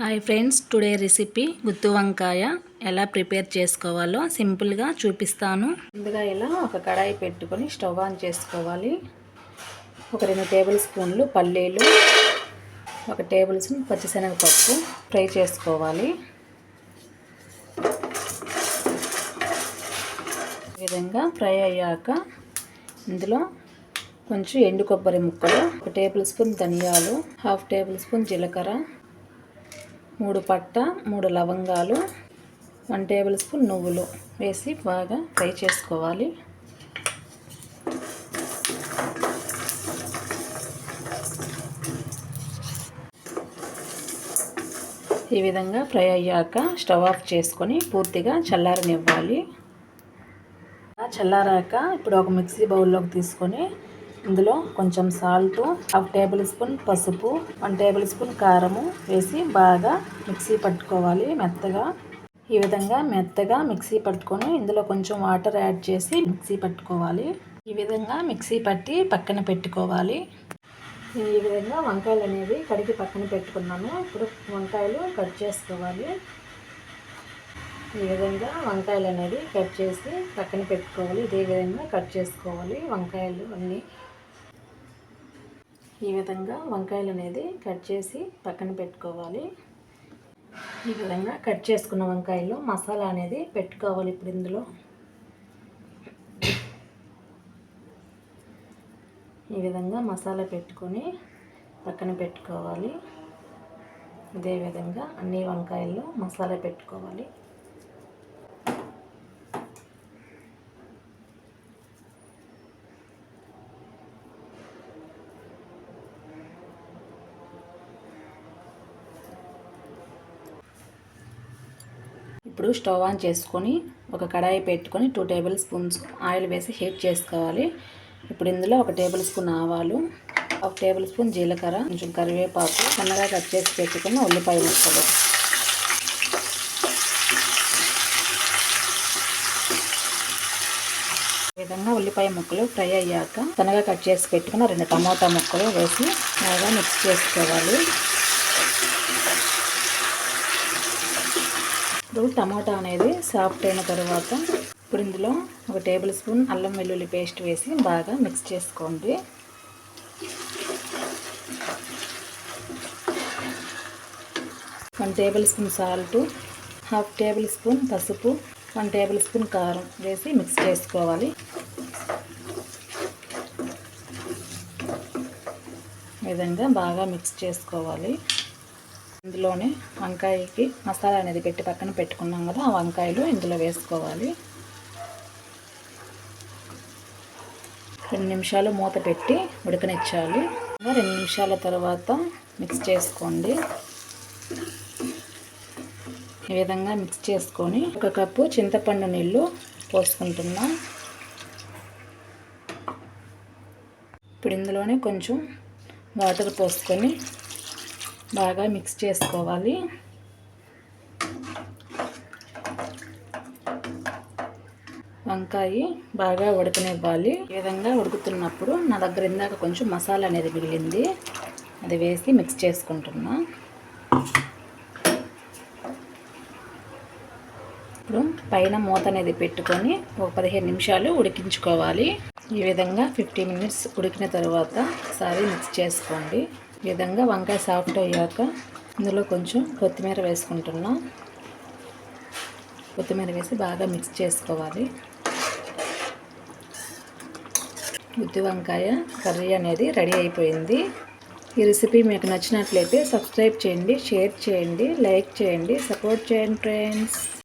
Hi friends today recipe గుత్తు వంకాయ ఎలా ప్రిపేర్ చేసుకోవాలో సింపుల్గా చూపిస్తాను. ముందుగా ఇలా ఒక కడాయి పెట్టుకొని స్టవ్ ఆన్ చేసుకోవాలి. ఒక రెండు టేబుల్ స్పూన్లు పల్లీలు ఒక టేబుల్ స్పూన్ పచ్చిశనగపప్పు ఫ్రై చేసుకోవాలి. ఈ విధంగా ఫ్రై అయ్యాక ఇందులో కొంచెం ఎండు కొబ్బరి ముక్కలు ఒక టేబుల్ స్పూన్ ధనియాలు హాఫ్ టేబుల్ స్పూన్ జీలకర్ర మూడు పట్ట మూడు లవంగాలు వన్ టేబుల్ స్పూన్ నువ్వులు వేసి బాగా ఫ్రై చేసుకోవాలి. ఈ విధంగా ఫ్రై అయ్యాక స్టవ్ ఆఫ్ చేసుకొని పూర్తిగా చల్లారనివ్వాలి. చల్లారాక ఇప్పుడు ఒక మిక్సీ బౌల్లోకి తీసుకొని ఇందులో కొంచెం సాల్ట్ హాఫ్ టేబుల్ స్పూన్ పసుపు వన్ టేబుల్ స్పూన్ కారము వేసి బాగా మిక్సీ పట్టుకోవాలి మెత్తగా. ఈ విధంగా మెత్తగా మిక్సీ పట్టుకొని ఇందులో కొంచెం వాటర్ యాడ్ చేసి మిక్సీ పట్టుకోవాలి. ఈ విధంగా మిక్సీ పట్టి పక్కన పెట్టుకోవాలి. ఈ విధంగా వంకాయలు అనేవి కడిగి పక్కన పెట్టుకున్నాము. ఇప్పుడు వంకాయలు కట్ చేసుకోవాలి. ఈ విధంగా వంకాయలు అనేది కట్ చేసి పక్కన పెట్టుకోవాలి. ఇదే విధంగా కట్ చేసుకోవాలి వంకాయలు అన్నీ. ఈ విధంగా వంకాయలు అనేది కట్ చేసి పక్కన పెట్టుకోవాలి. ఈ విధంగా కట్ చేసుకున్న వంకాయలు మసాలా అనేది పెట్టుకోవాలి ఇప్పుడు ఇందులో. ఈ విధంగా మసాలా పెట్టుకొని పక్కన పెట్టుకోవాలి. ఇదే విధంగా అన్ని వంకాయల్లో మసాలా పెట్టుకోవాలి. ఇప్పుడు స్టవ్ ఆన్ చేసుకొని ఒక కడాయి పెట్టుకొని టూ టేబుల్ స్పూన్స్ ఆయిల్ వేసి హీట్ చేసుకోవాలి. ఇప్పుడు ఇందులో ఒక టేబుల్ స్పూన్ ఆవాలు ఒక టేబుల్ స్పూన్ జీలకర్ర కొంచెం కరివేపాకు సన్నగా కట్ చేసి పెట్టుకున్న ఉల్లిపాయ ముక్కలు. విధంగా ఉల్లిపాయ ముక్కలు ఫ్రై అయ్యాక సన్నగా కట్ చేసి పెట్టుకున్న రెండు టమాటా ముక్కలు వేసి బాగా మిక్స్ చేసుకోవాలి. ఇప్పుడు టమాటా అనేది సాఫ్ట్ అయిన తర్వాత ఇప్పుడు ఇందులో ఒక టేబుల్ స్పూన్ అల్లం వెల్లుల్లి పేస్ట్ వేసి బాగా మిక్స్ చేసుకోండి. One table spoon salt half table spoon పసుపు వన్ టేబుల్ స్పూన్ కారం వేసి మిక్స్ చేసుకోవాలి. విధంగా బాగా మిక్స్ చేసుకోవాలి. ఇందులోనే వంకాయకి మసాలా అనేది పెట్టి పక్కన పెట్టుకున్నాం కదా ఆ వంకాయలు ఇందులో వేసుకోవాలి. రెండు నిమిషాలు మూత పెట్టి ఉడకనిచ్చాలి. రెండు నిమిషాల తర్వాత మిక్స్ చేసుకోండి. ఈ విధంగా మిక్స్ చేసుకొని ఒక కప్పు చింతపండు నీళ్ళు పోసుకుంటున్నాం. ఇప్పుడు ఇందులోనే కొంచెం వాటర్ పోసుకొని బాగా మిక్స్ చేసుకోవాలి. వంకాయ బాగా ఉడకనివ్వాలి. ఈ విధంగా ఉడుకుతున్నప్పుడు నా దగ్గర ఇందాక కొంచెం మసాలా అనేది మిగిలింది. అది వేసి మిక్స్ చేసుకుంటున్నా. ఇప్పుడు పైన మూత అనేది పెట్టుకొని ఒక పదిహేను నిమిషాలు ఉడికించుకోవాలి. ఈ విధంగా ఫిఫ్టీ మినిట్స్ ఉడికిన తర్వాత ఒకసారి మిక్స్ చేసుకోండి. విధంగా వంకాయ సాఫ్ట్ అయ్యాక ఇందులో కొంచెం కొత్తిమీర వేసుకుంటున్నాం. కొత్తిమీర వేసి బాగా మిక్స్ చేసుకోవాలి. గుత్తి వంకాయ కర్రీ అనేది రెడీ అయిపోయింది. ఈ రెసిపీ మీకు నచ్చినట్లయితే సబ్స్క్రైబ్ చేయండి షేర్ చేయండి లైక్ చేయండి సపోర్ట్ చేయండి ఫ్రెండ్స్.